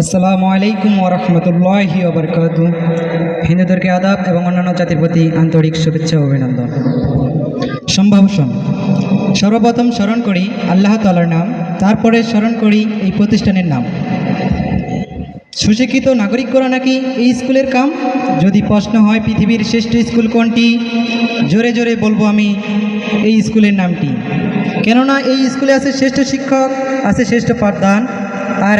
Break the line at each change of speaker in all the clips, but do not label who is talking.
আসসালামু আলাইকুম ওরহমতুল্লাহি ওবরকাত হিন্দুদেরকে আদাব এবং অন্যান্য জাতির প্রতি আন্তরিক শুভেচ্ছা অভিনন্দন। সম্ভাষণ সর্বপ্রথম স্মরণ করি আল্লাহ তালার নাম, তারপরে স্মরণ করি এই প্রতিষ্ঠানের নাম। সুশিক্ষিত নাগরিক করা নাকি এই স্কুলের কাম? যদি প্রশ্ন হয় পৃথিবীর শ্রেষ্ঠ স্কুল কোনটি? জোরে জোরে বলব আমি এই স্কুলের নামটি। কেননা এই স্কুলে আছে শ্রেষ্ঠ শিক্ষক, আছে শ্রেষ্ঠ পাঠদান, আর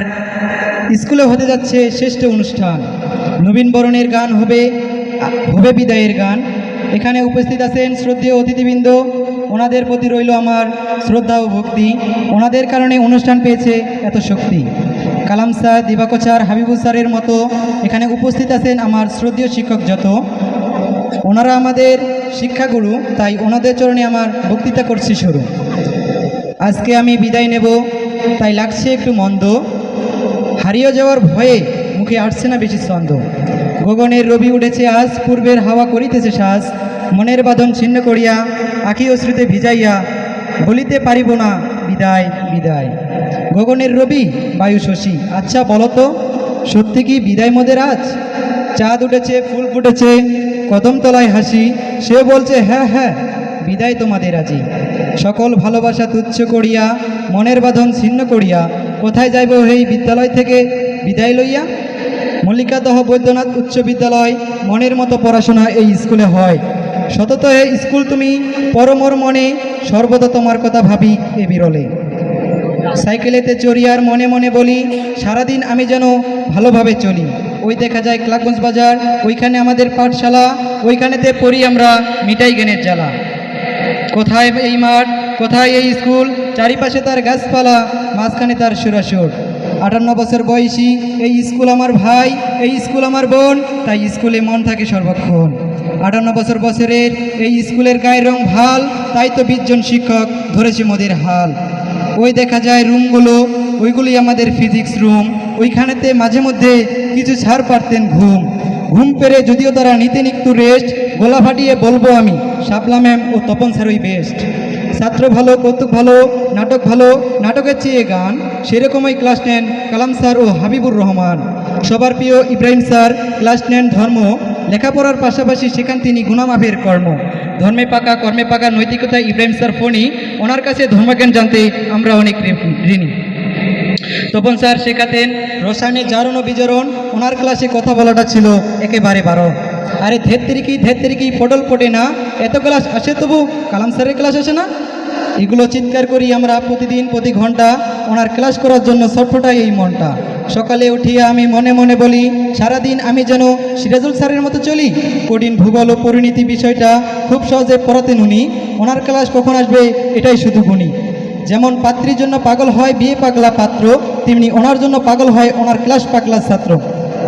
স্কুলে হতে যাচ্ছে শ্রেষ্ঠ অনুষ্ঠান। নবীন বরণের গান হবে হবে বিদায়ের গান। এখানে উপস্থিত আছেন শ্রদ্ধেয় অতিথিবৃন্দ। ওনাদের প্রতি রইল আমার শ্রদ্ধা ও ভক্তি। ওনাদের কারণে অনুষ্ঠান পেয়েছে এত শক্তি। কালাম স্যার, দিবাকর স্যার, হাবিবুল স্যারের মতো এখানে উপস্থিত আছেন আমার শ্রদ্ধেয় শিক্ষক যত। ওনারা আমাদের শিক্ষাগুরু, তাই ওনাদের চরণে আমার বক্তৃতা করছি শুরু। আজকে আমি বিদায় নেব, তাই লাগছে একটু মন্দ। হারিয়ে যাওয়ার ভয়ে মুখে আসছে না বেশি ছন্দ। গগনের রবি উঠেছে আজ, পূর্বের হাওয়া করিতেছে শ্বাস মনের বাঁধন ছিন্ন করিয়া, আখি অশ্রুতে ভিজাইয়া, বলিতে পারিব না, বিদায় বিদায়। গগনের রবি, বায়ু শশী। আচ্ছা বলতো সত্যি কি বিদায় মোদের আজ? চাঁদ উঠেছে, ফুল ফুটেছে কদম তলায় হাসি, সে বলছে হ্যাঁ হ্যাঁ বিদায় তোমাদের আজি। সকল ভালোবাসা তুচ্ছ করিয়া, মনের বাঁধন ছিন্ন করিয়া, কোথায় যাইব এই বিদ্যালয় থেকে বিদায় লইয়া? মল্লিকাদহ বৈদ্যনাথ উচ্চ বিদ্যালয়, মনের মতো পড়াশোনা এই স্কুলে হয়। সতত এ স্কুল তুমি, পরমর মনে, সর্বদা তোমার কথা ভাবি এ বিরলে। সাইকেলেতে চড়িয়ার মনে মনে বলি, সারাদিন আমি যেন ভালোভাবে চলি। ওই দেখা যায় ক্লাকগঞ্জ বাজার, ওইখানে আমাদের পাঠশালা, ওইখানেতে পড়ি আমরা মিঠাই জ্ঞানের জ্বালা। কোথায় এই মাঠ, কোথায় এই স্কুল, চারিপাশে তার গাছপালা, মাঝখানে তার সুরাসুর। আটান্ন বছর বয়সী এই স্কুল আমার ভাই, এই স্কুল আমার বোন, তাই স্কুলে মন থাকে সর্বক্ষণ। আটান্ন বছর বছরের এই স্কুলের গায়ের রং ভালো, তাই তো বিশজন শিক্ষক ধরেছে মোদের হাল। ওই দেখা যায় রুমগুলো ওইগুলি আমাদের ফিজিক্স রুম ওইখানেতে মাঝে মধ্যে কিছু ছাড় পারতেন ঘুম। ঘুম পেরে যদিও তারা নিতেন একটু রেস্ট গোলা ফাটিয়ে বলব আমি, শাপলা ম্যাম ও তপন স্যারই বেস্ট ছাত্র ভালো, কৌতুক ভালো, নাটক ভালো, নাটকের চেয়ে গান সেরকমই ক্লাস নেন কালাম স্যার ও হাবিবুর রহমান। সবার প্রিয় ইব্রাহিম স্যার ক্লাস নেন ধর্ম, লেখাপড়ার পাশাপাশি সেখান তিনি গুণামাভের কর্ম। ধর্মে পাকা, কর্মে পাকা নৈতিকতা ইব্রাহিম স্যার ফোনই ওনার কাছে ধর্মজ্ঞান জানতে আমরা অনেক ঋণী। তপন স্যার শেখাতেন রসায়নের জারণ ও বিজরণ, ওনার ক্লাসে কথা বলাটা ছিল একেবারে বারো। আরে ধেত্রিকি ধেত্রিকি পটল পটে না, এত ক্লাস আসে তবু কালাম স্যারের ক্লাস আসে না? এগুলো চিৎকার করি আমরা প্রতিদিন, প্রতি ঘণ্টা, ওনার ক্লাস করার জন্য ছটফটাই এই মনটা। সকালে উঠিয়ে আমি মনে মনে বলি, সারাদিন আমি যেন সিরাজুল স্যারের মতো চলি? কঠিন ভূগোল ও পরিণীতি বিষয়টা খুব সহজে পড়াতেন উনি। ওনার ক্লাস কখন আসবে, এটাই শুধু গুণী। যেমন পাত্রীর জন্য পাগল হয় বিয়ে পাগলা পাত্র, তেমনি ওনার জন্য পাগল হয় ওনার ক্লাস পাগলা ছাত্র।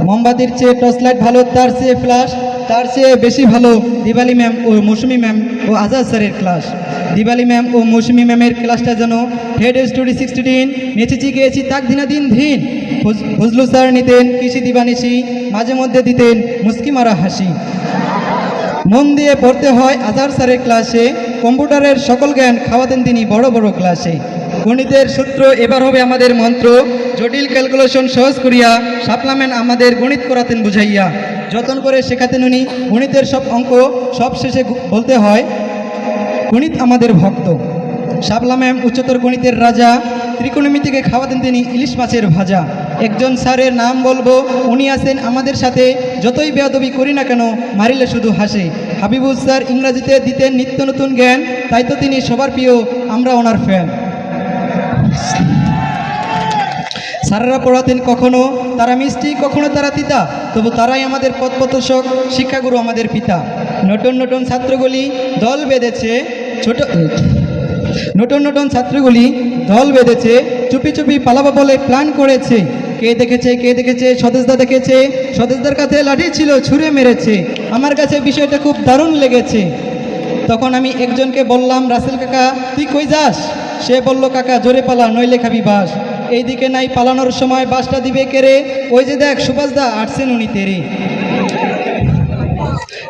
মোমবাতির চেয়ে টর্চ লাইট ভালো, তার চেয়ে ফ্ল্যাশ তার চেয়ে বেশি ভালো দিবালি ম্যাম ও মৌসুমি ম্যাম ও আজাদ স্যারের ক্লাস দিবালি ম্যাম ও মৌসুমি ম্যামের ক্লাসটা যেন হেড স্টোরি সিক্সটিন নেচেছি গিয়েছি তাক দিনা দিন দিন ফজলু স্যার নিতেন কৃষি দিবানিশি, মাঝে মধ্যে দিতেন মুস্কি মারা হাসি। মন দিয়ে পড়তে হয় আজহার স্যারের ক্লাসে কম্পিউটারের সকল জ্ঞান খাওয়াতেন তিনি বড় বড় ক্লাসে। গণিতের সূত্র এবার হবে আমাদের মন্ত্র। জটিল ক্যালকুলেশন সহজ করিয়া সাপ্লামেন্ট আমাদের গণিত করাতেন বুঝাইয়া। যতন করে শেখাতেন উনি। গণিতের সব অঙ্ক সব শেষে বলতে হয়, গণিত আমাদের ভক্ত। শাপলা ম্যাম উচ্চতর গণিতের রাজা। ত্রিকোণমিতিকে খাওয়াতেন তিনি ইলিশ মাছের ভাজা। একজন স্যারের নাম বলব, উনি আছেন আমাদের সাথে, যতই বেয়াদবি করি না কেন, মারিলে শুধু হাসে। হাবিবুল স্যার ইংরাজিতে দিতেন নিত্য নতুন জ্ঞান, তাই তো তিনি সবার প্রিয়, আমরা ওনার ফ্যান। স্যারেরা পড়াতেন কখনো, তারা মিষ্টি, কখনো তারা তিতা, তবু তারাই আমাদের পথ প্রদর্শক শিক্ষাগুরু আমাদের পিতা। নতুন নতুন ছাত্রগুলি দল বেঁধেছে, ছোট নতুন নতুন ছাত্রগুলি দল বেঁধেছে, চুপি চুপি পালাবো বলে প্ল্যান করেছে। কে দেখেছে কে দেখেছে? স্বদেশদা দেখেছে। স্বদেশদার কাছে লাঠি ছিল, ছুঁড়ে মেরেছে। আমার কাছে বিষয়টা খুব দারুণ লেগেছে। তখন আমি একজনকে বললাম, রাসেল কাকা, তুই কই যাস? সে বলল, কাকা, জোরে পালা, নইলে খাবি বাস। এইদিকে নাই পালানোর সময় বাসটা দিবে কেড়ে ওই যে দেখ সুভাষদা আটছেন উনি তেরে।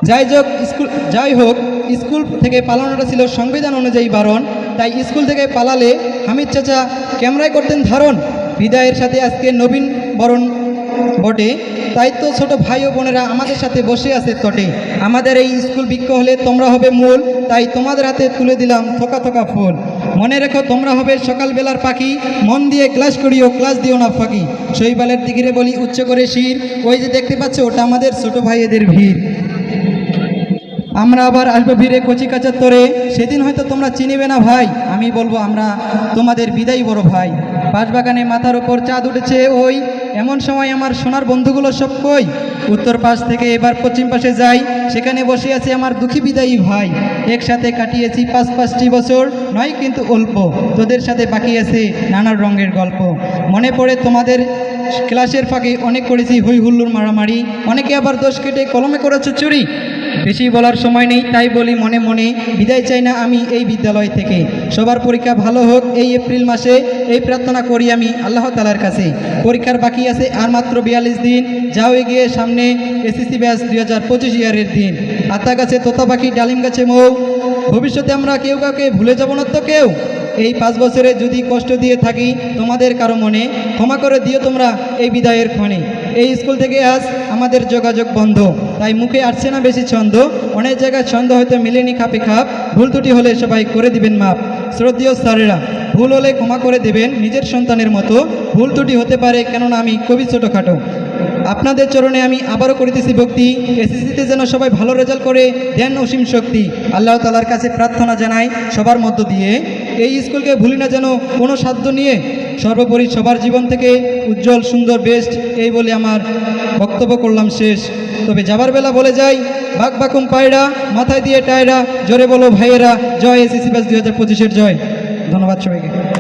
যাই হোক স্কুল, যাই হোক, স্কুল থেকে পালানোটা ছিল সংবিধান অনুযায়ী বারণ। তাই স্কুল থেকে পালালে হামিদ চাচা ক্যামেরায় করতেন ধারণ। বিদায়ের সাথে আজকে নবীন বরণ বটে। তাই তো ছোট ভাই ও বোনেরা আমাদের সাথে বসে আছে তটে। আমাদের এই স্কুল বৃক্ষ হলে তোমরা হবে মূল, তাই তোমাদের হাতে তুলে দিলাম থোকা থোকা ফুল। মনে রেখো তোমরা হবে সকালবেলার পাখি, মন দিয়ে ক্লাস করিও, ক্লাস দিও না ফাঁকি। শৈবালের দিঘিরে বলি উচ্চ করে শির, ওই যে দেখতে পাচ্ছ, ওটা আমাদের ছোট ভাইয়েদের ভিড়। আমরা আবার আসব ভিড়ে কচি কাচার তোরে। সেদিন হয়তো তোমরা চিনিবে না ভাই, আমি বলব আমরা তোমাদের বিদায় বড় ভাই। বাঁশবাগানে মাথার উপর চাঁদ উঠেছে, ওই এমন সময় আমার সোনার বন্ধুগুলো সব কই? উত্তর পাশ থেকে এবার পশ্চিম পাশে যাই, সেখানে বসে আছে আমার দুঃখী বিদায়ী ভাই। একসাথে কাটিয়েছি পাঁচ পাঁচটি বছর। নয় কিন্তু অল্প। তোদের সাথে বাকি আছে নানান রঙের গল্প। মনে পড়ে তোমাদের ক্লাসের ফাঁকে অনেক করেছি হই হুল্লোর মারামারি। অনেকে আবার দোষ কেটে কলমে করেছ চুরি। বেশি বলার সময় নেই, তাই বলি মনে মনে, বিদায় চাই না আমি এই বিদ্যালয় থেকে। সবার পরীক্ষা ভালো হোক এই এপ্রিল মাসে, এই প্রার্থনা করি আমি আল্লাহ তালার কাছে। পরীক্ষার বাকি আছে আর মাত্র বিয়াল্লিশ দিন। যাও এগিয়ে সামনে এসএসসি ব্যাচ দুই হাজার পঁচিশ ইয়ারের দিন। আতা গাছে তোতা পাখি, ডালিম গাছে মৌ। ভবিষ্যতে আমরা কেউ কাউকে ভুলে যাব না তো কেউ। এই পাঁচ বছরে যদি কষ্ট দিয়ে থাকি, তোমাদের কারও মনে, ক্ষমা করে দিও তোমরা এই বিদায়ের ক্ষণে। এই স্কুল থেকে আজ আমাদের যোগাযোগ বন্ধ। তাই মুখে আসছে না বেশি ছন্দ। অনেক জায়গায় ছন্দ হয়তো মিলেনি খাপে খাপ। ভুল ত্রুটি হলে সবাই করে দিবেন মাপ। শ্রদ্ধীয় স্যারেরা, ভুল হলে ক্ষমা করে দেবেন। নিজের সন্তানের মতো ভুল ত্রুটি হতে পারে, কেননা আমি কবি ছোটোখাটো। আপনাদের চরণে আমি আবারও করিতেছি ভক্তি। এসএসসিতে যেন সবাই ভালো রেজাল্ট করে, দেন অসীম শক্তি। আল্লাহ তালার কাছে প্রার্থনা জানাই, সবার মধ্য দিয়ে। এই স্কুলকে ভুলি না যেন কোনো সাধ্য নিয়ে। সর্বোপরি সবার জীবন থেকে উজ্জ্বল, সুন্দর বেস্ট এই বলে আমার বক্তব্য করলাম শেষ। তবে যাবার বেলা বলে যাই বাঘ বাকুম পায়রা, মাথায় দিয়ে টায়রা, জোরে বলো ভাইয়েরা, জয় এসিসি ব্যাস দুই হাজার পঁচিশের জয়। ধন্যবাদ সবাইকে।